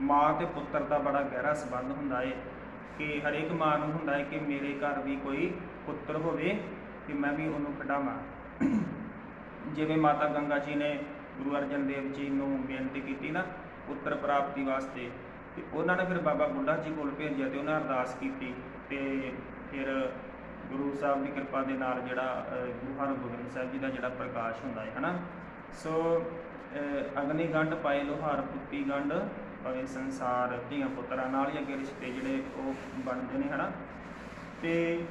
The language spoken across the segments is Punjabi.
ਮਾਂ ਤੇ ਪੁੱਤਰ ਦਾ ਬੜਾ ਗਹਿਰਾ ਸੰਬੰਧ ਹੁੰਦਾ ਏ ਕਿ ਹਰੇਕ ਮਾਂ ਨੂੰ ਹੁੰਦਾ ਹੈ ਕਿ ਮੇਰੇ ਘਰ ਵੀ ਕੋਈ ਪੁੱਤਰ ਹੋਵੇ ਤੇ ਮੈਂ ਵੀ ਉਹਨੂੰ ਖਿਡਾਵਾਂ। ਜਿਵੇਂ ਮਾਤਾ ਗੰਗਾ ਜੀ ਨੇ ਗੁਰੂ ਅਰਜਨ ਦੇਵ ਜੀ ਨੂੰ ਬੇਨਤੀ ਕੀਤੀ ਨਾ ਪੁੱਤਰ ਪ੍ਰਾਪਤੀ ਵਾਸਤੇ, ਤੇ ਉਹਨਾਂ ਨੇ ਫਿਰ ਬਾਬਾ ਬੁੱਢਾ ਜੀ ਕੋਲ ਭੇਜਿਆ ਤੇ ਉਹਨਾਂ ਅਰਦਾਸ ਕੀਤੀ ਤੇ ਫਿਰ ਗੁਰੂ ਸਾਹਿਬ ਦੀ ਕਿਰਪਾ ਦੇ ਨਾਲ ਜਿਹੜਾ ਗੁਰੂ ਹਰਗੋਬਿੰਦ ਸਾਹਿਬ ਜੀ ਦਾ ਜਿਹੜਾ ਪ੍ਰਕਾਸ਼ ਹੁੰਦਾ ਹੈ ਹਨਾ? ਸੋ ਅਗਨੀ ਗੰਢ ਪਾਏ ਲੋਹਾਰ ਪੁੱਤੀ ਗੰਢ ਪਵੇ ਸੰਸਾਰ ਧੀਆਂ ਪੁੱਤਰਾਂ ਨਾਲ ਹੀ ਅੱਗੇ ਰਿਸ਼ਤੇ ਜਿਹੜੇ ਉਹ ਬਣਦੇ ਨੇ, ਹਨਾ? ਤੇ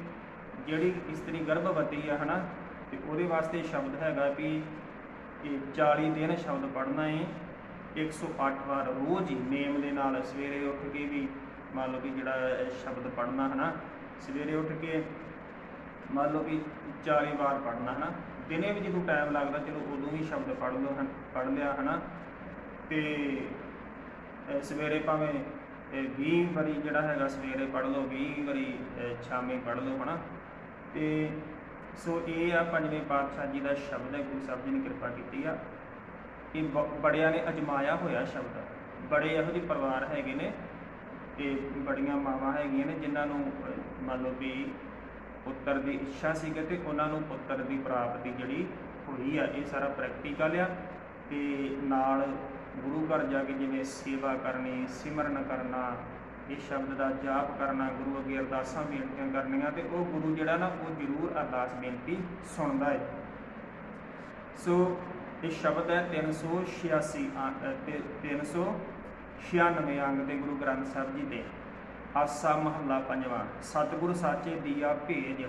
ਜਿਹੜੀ ਇਸਤਰੀ ਗਰਭਵਤੀ ਆ, ਹਨਾ, ਤੇ ਉਹਦੇ ਵਾਸਤੇ ਸ਼ਬਦ ਹੈਗਾ ਵੀ ਇਹ 40 ਦਿਨ ਸ਼ਬਦ ਪੜ੍ਹਨਾ ਹੈ 108 ਵਾਰ ਰੋਜ਼ ਹੀ ਨੇਮ ਦੇ ਨਾਲ ਸਵੇਰੇ ਉੱਠ ਕੇ ਵੀ ਮੰਨ ਲਓ ਵੀ ਜਿਹੜਾ ਸ਼ਬਦ ਪੜ੍ਹਨਾ, ਹਨਾ, ਸਵੇਰੇ ਉੱਠ ਕੇ ਮੰਨ ਲਓ ਵੀ 40 ਵਾਰ ਪੜ੍ਹਨਾ, ਹਨਾ, ਦਿਨੇ ਵੀ ਜਦੋਂ ਟਾਈਮ ਲੱਗਦਾ ਚਲੋ ਉਦੋਂ ਵੀ ਸ਼ਬਦ ਪੜ੍ਹ ਲਓ, ਹਨ, ਪੜ੍ਹ ਲਿਆ, ਹਨਾ, ਤੇ ਅਹ ਸਵੇਰੇ ਭਾਵੇਂ ਇਹ 20 ਵਾਰੀ ਜਿਹੜਾ ਹੈਗਾ ਸਵੇਰੇ ਪੜ੍ਹ ਲਓ 20 ਵਾਰੀ, ਅਹ ਸ਼ਾਮੇ ਪੜ੍ਹ ਲਓ, ਹਨਾ? ਤੇ ਸੋ ਇਹ ਆ ਪੰਜਵੇਂ ਪਾਤਸ਼ਾਹ ਜੀ ਦਾ ਸ਼ਬਦ ਹੈ, ਗੁਰੂ ਸਾਹਿਬ ਜੀ ਨੇ ਕਿਰਪਾ ਕੀਤੀ ਆ। ਇਹ ਬੜਿਆਂ ਨੇ ਅਜਮਾਇਆ ਹੋਇਆ ਸ਼ਬਦ। ਬੜੇ ਇਹੋ ਜਿਹੇ ਪਰਿਵਾਰ ਹੈਗੇ ਨੇ ਤੇ ਬੜੀਆਂ ਮਾਵਾਂ ਹੈਗੀਆਂ ਨੇ, ਜਿਨ੍ਹਾਂ ਨੂੰ ਮੰਨ ਲਓ ਵੀ ਪੁੱਤਰ ਦੀ ਇੱਛਾ ਸੀ ਤੇ ਉਹਨਾਂ ਨੂੰ ਪੁੱਤਰ ਦੀ ਪ੍ਰਾਪਤੀ ਜਿਹੜੀ ਹੋਈ ਆ, ਇਹ ਸਾਰਾ ਪ੍ਰੈਕਟੀਕਲ ਆ। ਤੇ ਨਾਲ ਗੁਰੂ ਘਰ ਜਾ ਕੇ ਜਿਵੇਂ ਸੇਵਾ ਕਰਨੀ, ਸਿਮਰਨ ਕਰਨਾ, ਇਹ ਸ਼ਬਦ ਦਾ ਜਾਪ ਕਰਨਾ, ਗੁਰੂ ਅੱਗੇ ਅਰਦਾਸਾਂ ਬੇਨਤੀਆਂ ਕਰਨੀਆਂ ਤੇ ਉਹ ਗੁਰੂ ਜਿਹੜਾ ਨਾ, ਉਹ ਜ਼ਰੂਰ ਅਰਦਾਸ ਬੇਨਤੀ ਸੁਣਦਾ ਹੈ। ਸੋ ਇਹ ਸ਼ਬਦ ਹੈ 386 ਅੰ- 396 ਅੰਗ ਦੇ ਗੁਰੂ ਗ੍ਰੰਥ ਸਾਹਿਬ ਜੀ ਦੇ ਆਸਾ ਮਹੱਲਾ ਪੰਜਵਾਂ, ਸਤਿਗੁਰ ਸਾਚੇ ਦੀਆ ਭੇਜ,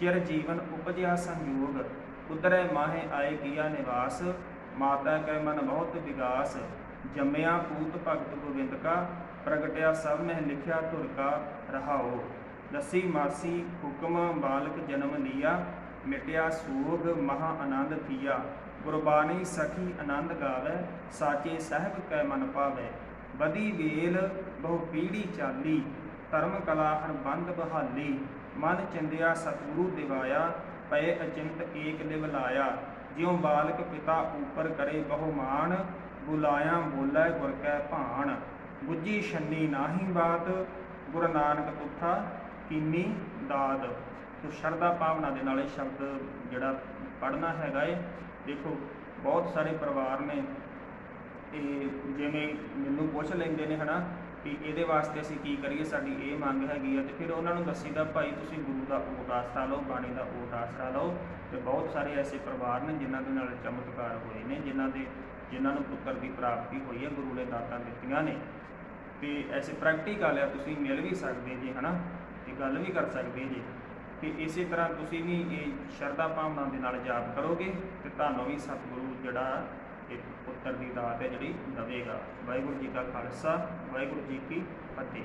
ਚਿਰ ਜੀਵਨ ਉਪਜਿਆ ਸੰਯੋਗ ਉਦਰੈ ਮਾਹੇ ਆਏ ਕੀਆ ਨਿਵਾਸ ਮਾਤਾ ਕੈ ਮਨ ਬਹੁਤ ਵਿਗਾਸ, ਜੰਮਿਆ ਪੂਤ ਭਗਤ ਗੋਬਿੰਦ ਕਾ, ਪ੍ਰਗਟਿਆ ਸਭ ਮਹਿ ਲਿਖਿਆ ਧੁਰ ਕਾ ਰਹਾਓ ਦਸੀ ਮਾਸੀ ਹੁਕਮ ਬਾਲਕ ਜਨਮ ਲਿਆ, ਮਿਟਿਆ ਸੋਗ ਮਹਾ ਆਨੰਦ ਥੀਆ। ਗੁਰਬਾਣੀ ਸਖੀ ਆਨੰਦ ਗਾਵੇ, ਸਾਚੇ ਸਾਹਿਬ ਕੈ ਮਨ ਪਾਵੇ। ਬਦੀ ਵੇਲ ਬਹੁ ਪੀੜੀ ਚਾਲੀ, ਧਰਮ ਕਲਾ ਹਰ ਬੰਦ ਬਹਾਲੀ। ਮਨ ਚਿੰਦਿਆ ਸਤਿਗੁਰੂ ਦਿਵਾਇਆ ਪਏ ਅਚਿੰਤ ਏਕ ਲਿਵ ਲਾਇਆ। ਜਿਉ ਬਾਲਕ ਪਿਤਾ ਉਪਰ ਕਰੇ ਬਹੁਮਾਨ, ਬੁਲਾਇਆ ਬੋਲੇ ਗੁਰ ਕੈ ਭਾਣ। ਬੁੱਝੀ ਛੰਨੀ ਨਾਹੀ ਬਾਤ, ਗੁਰੂ ਨਾਨਕ ਤੁਠਾ ਕੀਨੀ ਦਾਦ ਸੋ ਸ਼ਰਧਾ ਭਾਵਨਾ ਦੇ ਨਾਲ ਇਹ ਸ਼ਬਦ ਜਿਹੜਾ ਪੜ੍ਹਨਾ ਹੈਗਾ ਏ, ਦੇਖੋ, ਬਹੁਤ ਸਾਰੇ ਪਰਿਵਾਰ ਨੇ ਇਹ ਜਿਵੇਂ ਮੈਨੂੰ ਪੁੱਛ ਲੈਂਦੇ ਨੇ, ਹਨਾ ਕਿ ਇਹਦੇ ਵਾਸਤੇ ਅਸੀਂ ਕੀ ਕਰੀਏ, ਸਾਡੀ ਇਹ ਮੰਗ ਹੈਗੀ ਆ। ਤੇ ਫਿਰ ਉਹਨਾਂ ਨੂੰ ਦੱਸੀਦਾ ਭਾਈ, ਤੁਸੀਂ ਗੁਰੂ ਦਾ ਓਟ ਆਸਰਾ ਲਓ, ਬਾਣੀ ਦਾ ਓਟ ਆਸਰਾ ਲਓ। ਤੇ ਬਹੁਤ ਸਾਰੇ ਐਸੇ ਪਰਿਵਾਰ ਨੇ ਜਿਨ੍ਹਾਂ ਦੇ ਨਾਲ ਚਮਤਕਾਰ ਹੋਏ ਨੇ, ਜਿਨ੍ਹਾਂ ਦੇ, ਜਿਨ੍ਹਾਂ ਨੂੰ ਪੁੱਤਰ ਦੀ ਪ੍ਰਾਪਤੀ ਹੋਈ ਹੈ, ਗੁਰੂ ਨੇ ਦਾਤਾਂ ਦਿੱਤੀਆਂ ਨੇ। ਤੇ ਐਸੇ ਪ੍ਰੈਕਟੀਕਲ ਆ, ਤੁਸੀਂ ਮਿਲ ਵੀ ਸਕਦੇ ਜੀ, ਹਨਾ? ਤੇ ਗੱਲ ਵੀ ਕਰ ਸਕਦੇ ਜੀ। ਕਿ ਇਸੇ ਤਰ੍ਹਾਂ ਤੁਸੀਂ ਵੀ ਇਹ ਸ਼ਰਧਾ ਭਾਵਨਾ ਦੇ ਨਾਲ ਜਾਪ ਕਰੋਗੇ ਤੇ ਤੁਹਾਨੂੰ ਵੀ ਸਤਿਗੁਰੂ ਜਿਹੜਾ ਇਹ ਪੁੱਤਰ ਦੀ ਦਾਤ ਹੈ ਜਿਹੜੀ ਦਵੇਗਾ ਵਾਹਿਗੁਰੂ ਜੀ ਕਾ ਖਾਲਸਾ, ਵਾਹਿਗੁਰੂ ਜੀ ਕੀ ਫਤਿਹ।